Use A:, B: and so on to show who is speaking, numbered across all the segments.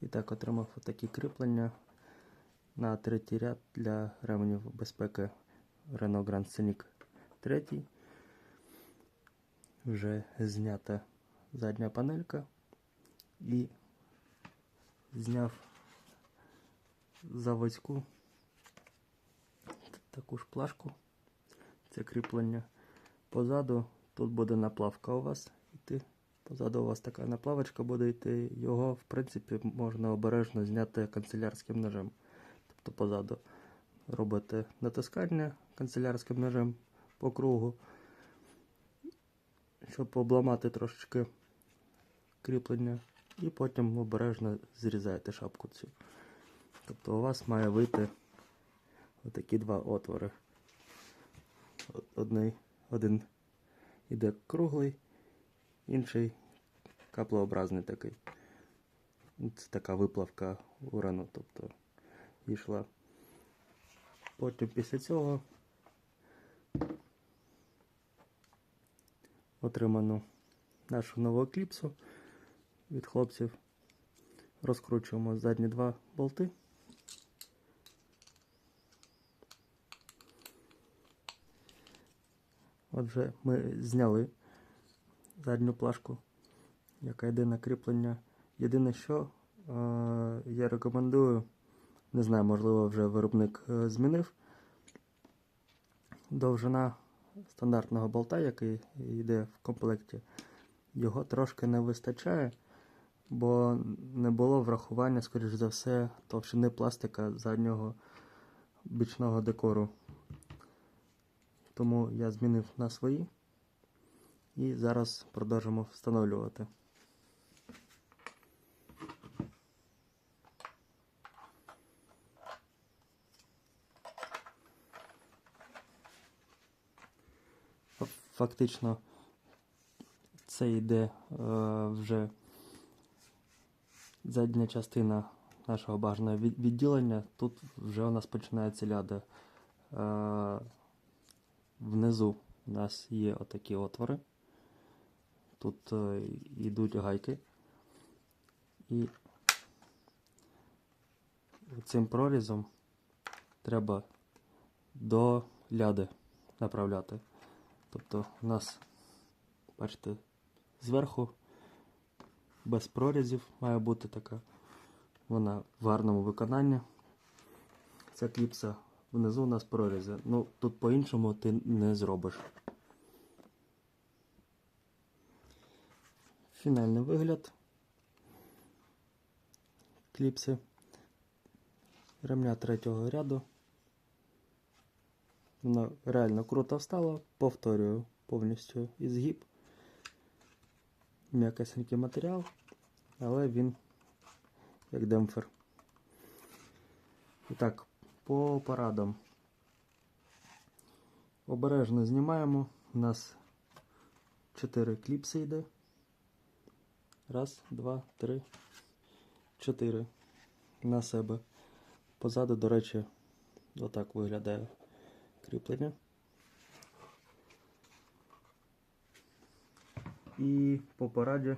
A: І так отримав такі кріплення на третій ряд для ременів безпеки Renault Grand Scenic 3. Вже знята задня панелька і зняв заводську таку ж плашку. Це кріплення позаду. Тут буде наплавка у вас. Позаду у вас така наплавочка буде йти. Його, в принципі, можна обережно зняти канцелярським ножем. Тобто позаду робите натискання канцелярським ножем по кругу, щоб обламати трошечки кріплення. І потім обережно зрізаєте шапку цю. Тобто у вас має вийти отакі два отвори. Одний, один іде круглий, інший каплообразний такий. Це така виплавка урану, тобто йшла. Потім після цього отриману нашу нову екліпсу від хлопців. Розкручуємо задні два болти. Отже, ми зняли задню плашку, яка на кріплення. Єдине, що е, я рекомендую, не знаю, можливо, вже виробник е, змінив. Довжина стандартного болта, який йде в комплекті, його трошки не вистачає, бо не було врахування, скоріш за все, товщини пластика заднього бічного декору. Тому я змінив на свої і зараз продовжимо встановлювати. Фактично це йде е, вже задня частина нашого бажаного відділення. Тут вже у нас починається ляда. Е, Внизу у нас є отакі отвори. Тут е, йдуть гайки. І цим прорізом треба до ляди направляти. Тобто у нас, бачите, зверху без прорізів має бути така. Вона в гарному виконанні. Ця кліпса внизу у нас прорізи. Ну, тут по-іншому ти не зробиш. Фінальний вигляд кліпси ремня третього ряду. Воно реально круто встало. Повторюю повністю ізгиб. М'якесенький матеріал, але він як демпфер. І так, по парадам. Обережно знімаємо. У нас 4 кліпси йде. Раз, два, три, чотири. На себе. Позаду, до речі, отак виглядає кріплення. І по параді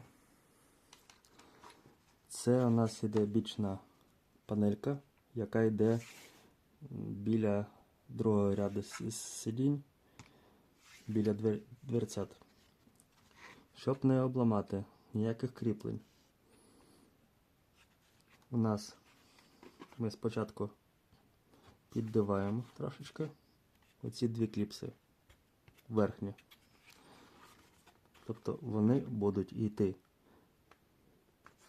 A: це у нас іде бічна панелька, яка йде біля другого ряду сидінь, біля двер... дверцят. Щоб не обламати ніяких кріплень. У нас ми спочатку піддиваємо трошечки оці дві кліпси верхні. Тобто вони будуть йти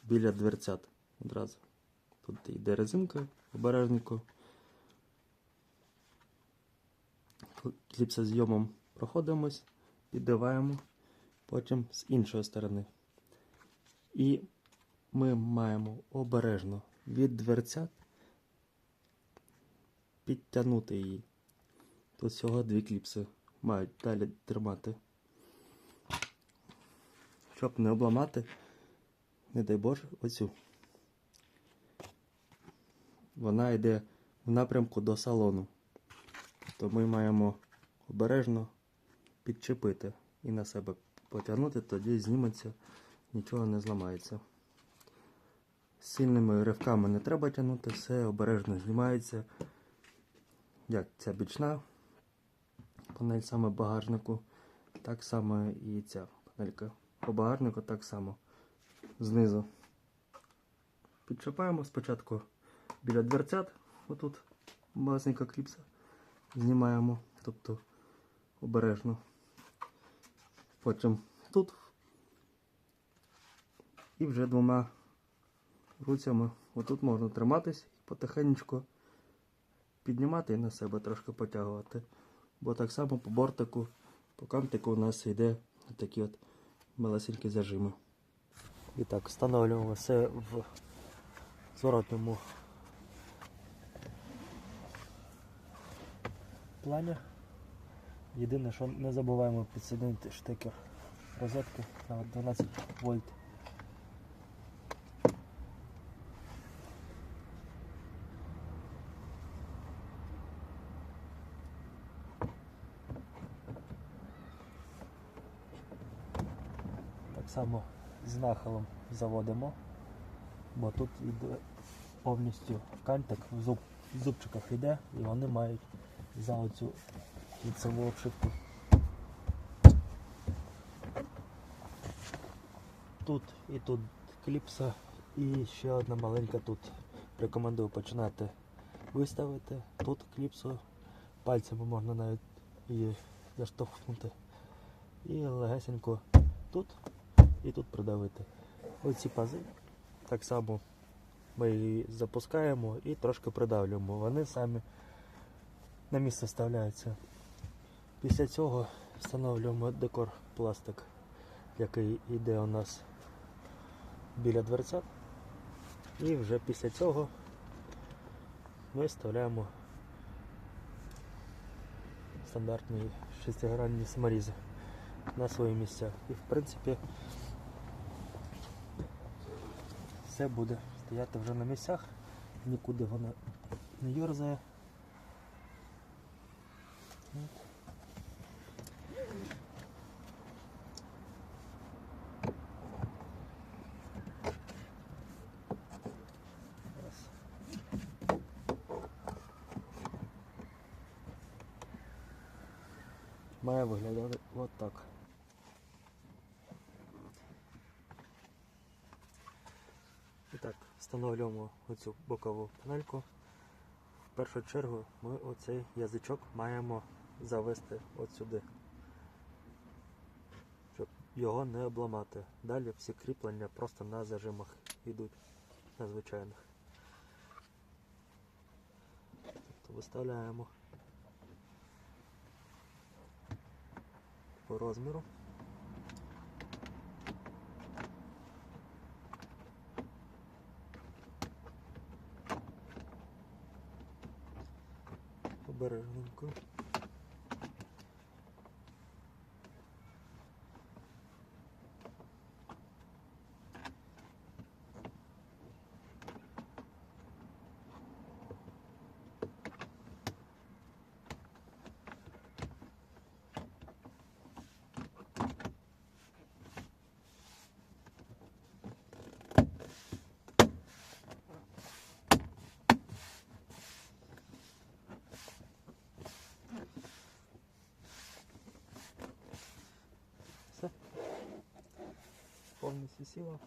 A: біля дверцят одразу. Тут йде резинка обережненько. Кліпса зйомом проходимось, піддиваємо, потім з іншої сторони. І ми маємо обережно від дверцят підтягнути її. Тут всього дві кліпси мають далі тримати. Щоб не обламати, не дай Боже, оцю. Вона йде в напрямку до салону. То ми маємо обережно підчепити і на себе потягнути, тоді зніметься, нічого не зламається. Сильними ривками не треба тягнути, все обережно знімається. Як ця бічна панель саме багажнику, так само і ця панелька по багажнику так само знизу. Підчіпаємо спочатку біля дверцят, отут малесенька кліпса. Знімаємо, тобто обережно. Потім тут. І вже двома руцями отут можна триматись і потихеньку піднімати і на себе трошки потягувати. Бо так само по бортику, по кантику у нас йде такі от малесенькі зажими. І так, встановлюємо все в зворотньому плані. Єдине, що не забуваємо підсоединити штекер розетки на 12 вольт. Само з нахилом заводимо, бо тут йде повністю кантик в, зуб, в зубчиках йде і вони мають за оцю кільцеву обшивку. Тут і тут кліпса, і ще одна маленька тут. Рекомендую починати виставити. Тут кліпсу пальцями можна навіть її заштовхнути. І легесенько тут і тут придавити. Оці пази. Так само ми її запускаємо і трошки придавлюємо. Вони самі на місце вставляються. Після цього встановлюємо декор пластик, який йде у нас біля дверцят. І вже після цього ми вставляємо стандартні шестигранні саморізи на свої місця. І в принципі все буде стояти вже на місцях, нікуди воно не йорзає. Має виглядати от так. І так, встановлюємо оцю бокову панельку. В першу чергу ми оцей язичок маємо завести от сюди, щоб його не обламати. Далі всі кріплення просто на зажимах йдуть, на звичайних. Тобто виставляємо по розміру. Обережненько. Все. Повністю сісіла.